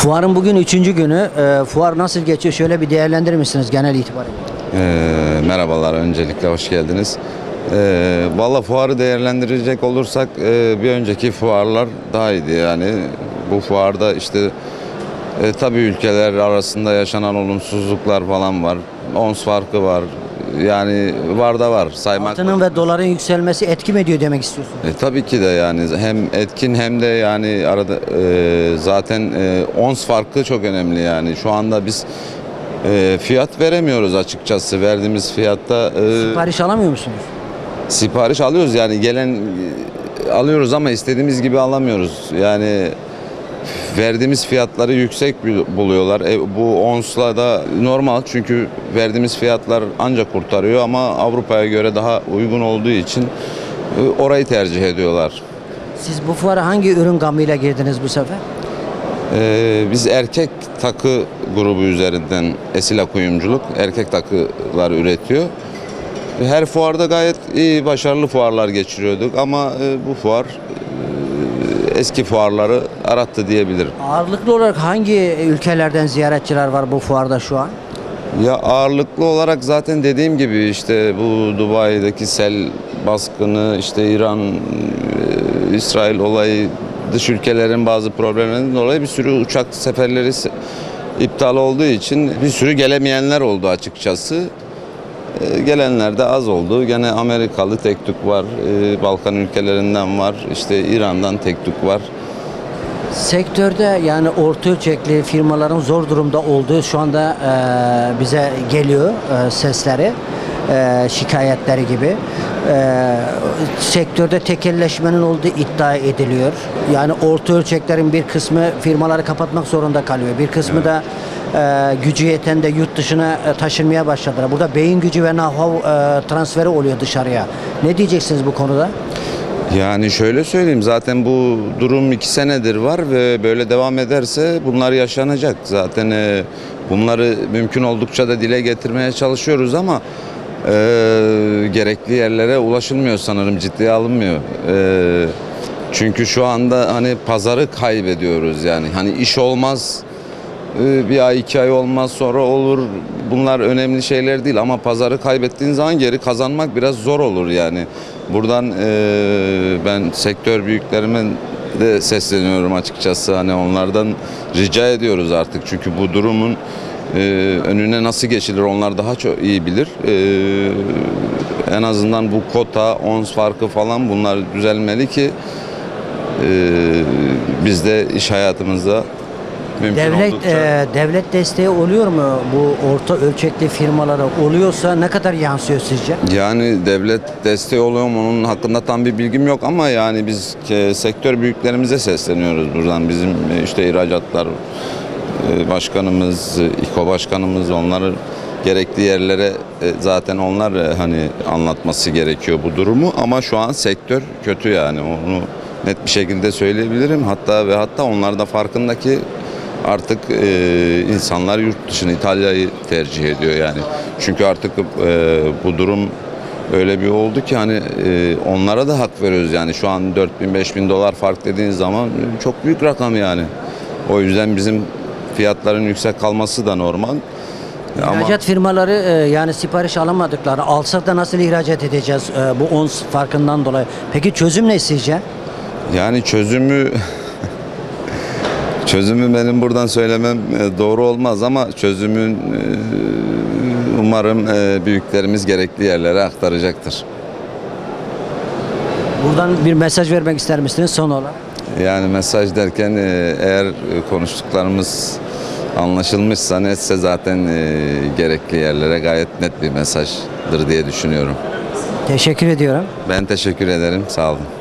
Fuarın bugün üçüncü günü. Ee, fuar nasıl geçiyor? Şöyle bir değerlendirir misiniz genel itibariyle? Ee, merhabalar, öncelikle hoş geldiniz. Ee, Valla fuarı değerlendirecek olursak e, bir önceki fuarlar daha iyiydi yani. Bu fuarda işte e, tabii ülkeler arasında yaşanan olumsuzluklar falan var. Ons farkı var. Yani var da var. Saymak Altının ve doların yükselmesi etki mi ediyor demek istiyorsun? E, tabii ki de yani hem etkin hem de yani arada e, zaten e, ons farkı çok önemli yani. Şu anda biz e, fiyat veremiyoruz açıkçası. Verdiğimiz fiyatta e, Sipariş alamıyor musunuz? sipariş alıyoruz yani gelen e, alıyoruz ama istediğimiz gibi alamıyoruz. Yani verdiğimiz fiyatları yüksek bul- buluyorlar. E, bu onsla da normal çünkü verdiğimiz fiyatlar ancak kurtarıyor ama Avrupa'ya göre daha uygun olduğu için e, orayı tercih ediyorlar. Siz bu fuara hangi ürün gamıyla girdiniz bu sefer? Ee, biz erkek takı grubu üzerinden Esila Kuyumculuk erkek takılar üretiyor. Her fuarda gayet iyi, başarılı fuarlar geçiriyorduk ama e, bu fuar eski fuarları arattı diyebilirim. Ağırlıklı olarak hangi ülkelerden ziyaretçiler var bu fuarda şu an? Ya ağırlıklı olarak zaten dediğim gibi işte bu Dubai'deki sel baskını, işte İran, e, İsrail olayı, dış ülkelerin bazı problemlerinden dolayı bir sürü uçak seferleri se- iptal olduğu için bir sürü gelemeyenler oldu açıkçası. E, Gelenler de az oldu. Gene Amerikalı tek var, e, Balkan ülkelerinden var, işte İran'dan tek var. Sektörde yani orta ölçekli firmaların zor durumda olduğu şu anda e, bize geliyor e, sesleri, şikayetleri gibi. E, sektörde tekelleşmenin olduğu iddia ediliyor. Yani orta ölçeklerin bir kısmı firmaları kapatmak zorunda kalıyor. Bir kısmı da e, gücü yeten de yurt dışına e, taşınmaya başladılar. Burada beyin gücü ve know-how e, transferi oluyor dışarıya. Ne diyeceksiniz bu konuda? Yani şöyle söyleyeyim zaten bu durum iki senedir var ve böyle devam ederse bunlar yaşanacak. Zaten e, bunları mümkün oldukça da dile getirmeye çalışıyoruz ama e, gerekli yerlere ulaşılmıyor sanırım ciddiye alınmıyor. E, çünkü şu anda hani pazarı kaybediyoruz yani. Hani iş olmaz ee, bir ay iki ay olmaz sonra olur. Bunlar önemli şeyler değil ama pazarı kaybettiğin zaman geri kazanmak biraz zor olur yani. Buradan e, ben sektör büyüklerime de sesleniyorum açıkçası. Hani onlardan rica ediyoruz artık. Çünkü bu durumun e, önüne nasıl geçilir onlar daha çok iyi bilir E, en azından bu kota ons farkı falan bunlar düzelmeli ki e, biz de iş hayatımızda mümkün Devlet oldukça e, devlet desteği oluyor mu bu orta ölçekli firmalara? Oluyorsa ne kadar yansıyor sizce? Yani devlet desteği oluyor mu onun hakkında tam bir bilgim yok ama yani biz e, sektör büyüklerimize sesleniyoruz buradan. Bizim e, işte ihracatlar başkanımız, e, İKO başkanımız onları gerekli yerlere e, zaten onlar e, hani anlatması gerekiyor bu durumu ama şu an sektör kötü yani onu net bir şekilde söyleyebilirim. Hatta ve hatta onlar da farkındaki artık e, insanlar yurt dışını İtalya'yı tercih ediyor yani. Çünkü artık e, bu durum öyle bir oldu ki hani e, onlara da hak veriyoruz yani şu an 4000 5000 dolar fark dediğiniz zaman çok büyük rakam yani. O yüzden bizim fiyatların yüksek kalması da normal. Ama İhracat firmaları e, yani sipariş alamadıkları, alsak da nasıl ihracat edeceğiz e, bu ons farkından dolayı? Peki çözüm ne sizce? yani çözümü çözümü benim buradan söylemem e, doğru olmaz ama çözümün e, umarım e, büyüklerimiz gerekli yerlere aktaracaktır. Buradan bir mesaj vermek ister misiniz son olarak? Yani mesaj derken e, eğer konuştuklarımız anlaşılmışsa netse zaten e, gerekli yerlere gayet net bir mesajdır diye düşünüyorum. Teşekkür ediyorum. Ben teşekkür ederim. Sağ olun.